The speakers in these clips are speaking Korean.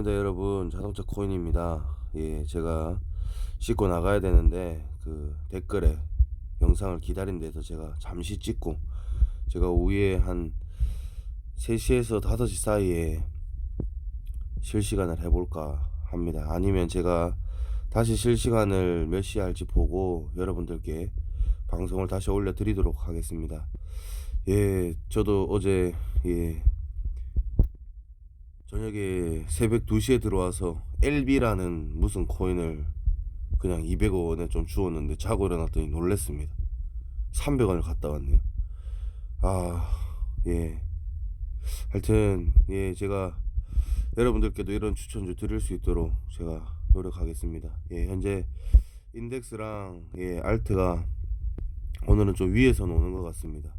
입니다 여러분. 자동차 코인입니다. 예 제가 씻고 나가야 되는데 그 댓글에 영상을 기다린 데서 제가 잠시 찍고 제가 오후에 한 3시에서 5시 사이에 실시간을 해볼까 합니다. 아니면 제가 다시 실시간을 몇 시에 할지 보고 여러분들께 방송을 다시 올려드리도록 하겠습니다. 예 저도 어제 예 저녁에 새벽 2시에 들어와서 LB라는 무슨 코인을 그냥 200원에 좀 주웠는데 자고 일어났더니 놀랬습니다. 300원을 갔다 왔네요. 아, 예. 하여튼, 예, 제가 여러분들께도 이런 추천주 드릴 수 있도록 제가 노력하겠습니다. 예, 현재 인덱스랑 예, 알트가 오늘은 좀 위에서 노는 것 같습니다.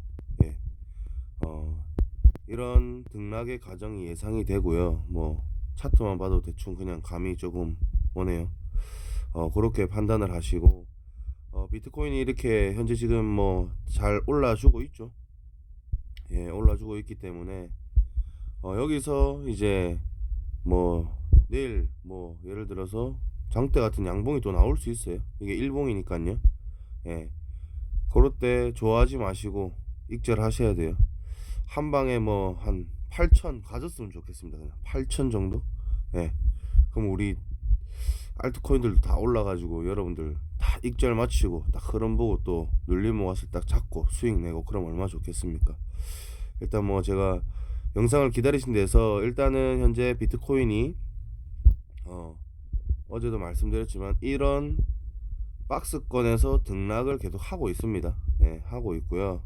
이런 등락의 과정이 예상이 되고요. 뭐 차트만 봐도 대충 그냥 감이 조금 오네요. 어, 그렇게 판단을 하시고 어, 비트코인이 이렇게 현재 지금 뭐 잘 올라주고 있죠. 예, 올라주고 있기 때문에 어, 여기서 이제 뭐 내일 뭐 예를 들어서 장대 같은 양봉이 또 나올 수 있어요. 이게 일봉이니까요. 예. 그럴 때 좋아하지 마시고 익절하셔야 돼요. 한 방에 뭐 한 8천 가졌으면 좋겠습니다. 그냥 8천 정도? 예. 그럼 우리 알트코인들도 다 올라가지고 여러분들 다 익절 마치고 딱 흐름 보고 또 눌림 모았을 딱 잡고 수익 내고 그럼 얼마나 좋겠습니까? 일단 뭐 제가 영상을 기다리신 데서 일단은 현재 비트코인이 어 어제도 말씀드렸지만 이런 박스권에서 등락을 계속 하고 있습니다. 예, 하고 있고요.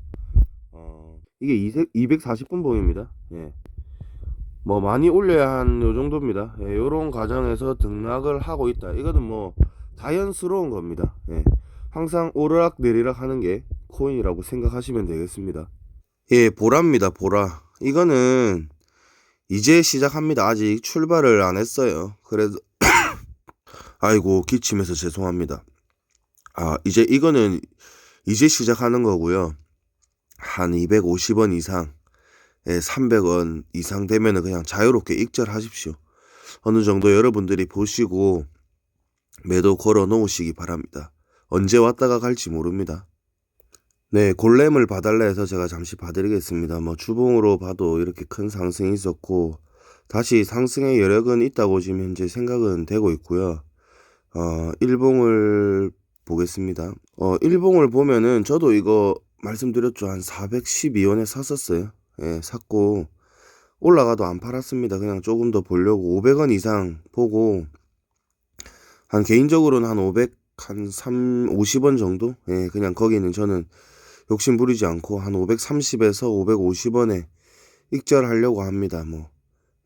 어, 이게 240분 봉입니다. 예. 뭐 많이 올려야 한 요 정도입니다. 예, 요런 과정에서 등락을 하고 있다. 이거는 뭐 자연스러운 겁니다. 예. 항상 오르락 내리락 하는 게 코인이라고 생각하시면 되겠습니다. 예, 보라입니다. 보라. 이거는 이제 시작합니다. 아직 출발을 안 했어요. 그래도 아이고 기침해서 죄송합니다. 아, 이제 이거는 이제 시작하는 거고요. 한 250원 이상, 예, 300원 이상 되면은 그냥 자유롭게 익절하십시오. 어느 정도 여러분들이 보시고 매도 걸어 놓으시기 바랍니다. 언제 왔다가 갈지 모릅니다. 네, 골렘을 봐달라 해서 제가 잠시 봐드리겠습니다. 뭐 주봉으로 봐도 이렇게 큰 상승이 있었고 다시 상승의 여력은 있다고 지금 현재 생각은 되고 있고요. 어, 일봉을 보겠습니다. 어, 일봉을 보면은 저도 이거 말씀드렸죠. 한 412원에 샀었어요. 예, 샀고 올라가도 안 팔았습니다. 그냥 조금 더 보려고 500원 이상 보고 한 개인적으로는 한 500, 한 3, 50원 정도? 예, 그냥 거기는 저는 욕심 부리지 않고 한 530에서 550원에 익절하려고 합니다. 뭐,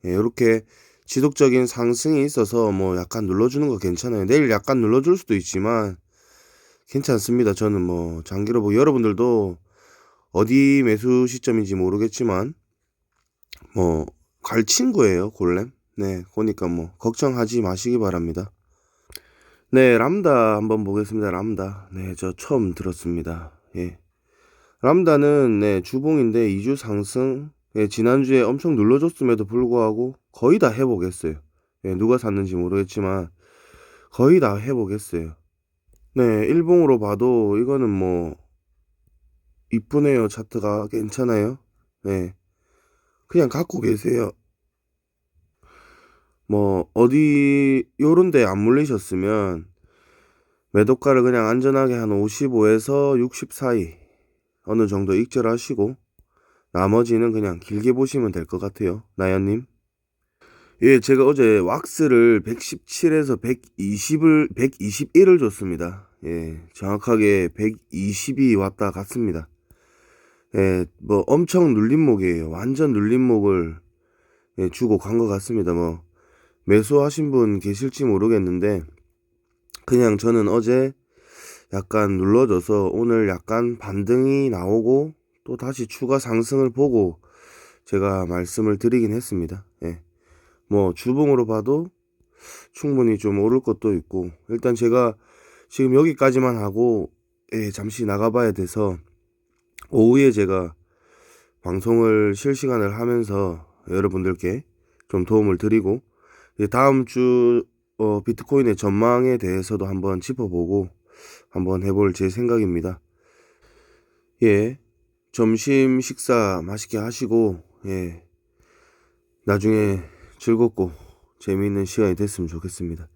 예, 이렇게 지속적인 상승이 있어서 뭐 약간 눌러주는 거 괜찮아요. 내일 약간 눌러줄 수도 있지만 괜찮습니다. 저는 뭐 장기로 보고 여러분들도 어디 매수 시점인지 모르겠지만 뭐 갈 친구예요 골렘. 네, 그러니까 뭐 걱정하지 마시기 바랍니다. 네, 람다 한번 보겠습니다. 람다. 네, 저 처음 들었습니다. 예. 람다는 네, 주봉인데 2주 상승. 예, 지난주에 엄청 눌러줬음에도 불구하고 거의 다 회복했어요. 예, 누가 샀는지 모르겠지만 거의 다 회복했어요. 네, 일봉으로 봐도 이거는 뭐 이쁘네요. 차트가 괜찮아요. 네. 그냥 갖고 계세요. 뭐 어디 요런 데 안 물리셨으면 매도가를 그냥 안전하게 한 55에서 60 사이 어느 정도 익절하시고 나머지는 그냥 길게 보시면 될 것 같아요. 나연님. 예, 제가 어제 왁스를 117에서 120을 121을 줬습니다. 예, 정확하게 120이 왔다 갔습니다. 예, 뭐 엄청 눌림목이에요. 완전 눌림목을 예, 주고 간 것 같습니다. 뭐 매수하신 분 계실지 모르겠는데 그냥 저는 어제 약간 눌러줘서 오늘 약간 반등이 나오고 또 다시 추가 상승을 보고 제가 말씀을 드리긴 했습니다. 예. 뭐 주봉으로 봐도 충분히 좀 오를 것도 있고 일단 제가 지금 여기까지만 하고 예, 잠시 나가봐야 돼서 오후에 제가 방송을 실시간을 하면서 여러분들께 좀 도움을 드리고 예, 다음 주 어, 비트코인의 전망에 대해서도 한번 짚어보고 한번 해볼 제 생각입니다. 예, 점심 식사 맛있게 하시고 예, 나중에 즐겁고 재미있는 시간이 됐으면 좋겠습니다.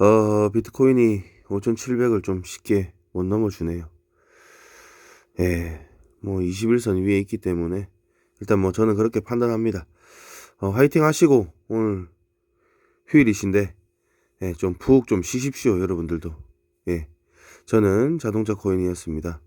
어, 비트코인이 5,700을 좀 쉽게 못 넘어주네요. 예, 뭐 21선 위에 있기 때문에 일단 뭐 저는 그렇게 판단합니다. 어, 화이팅 하시고 오늘 휴일이신데 예, 좀 푹 좀 쉬십시오 여러분들도. 예, 저는 자동차 코인이었습니다.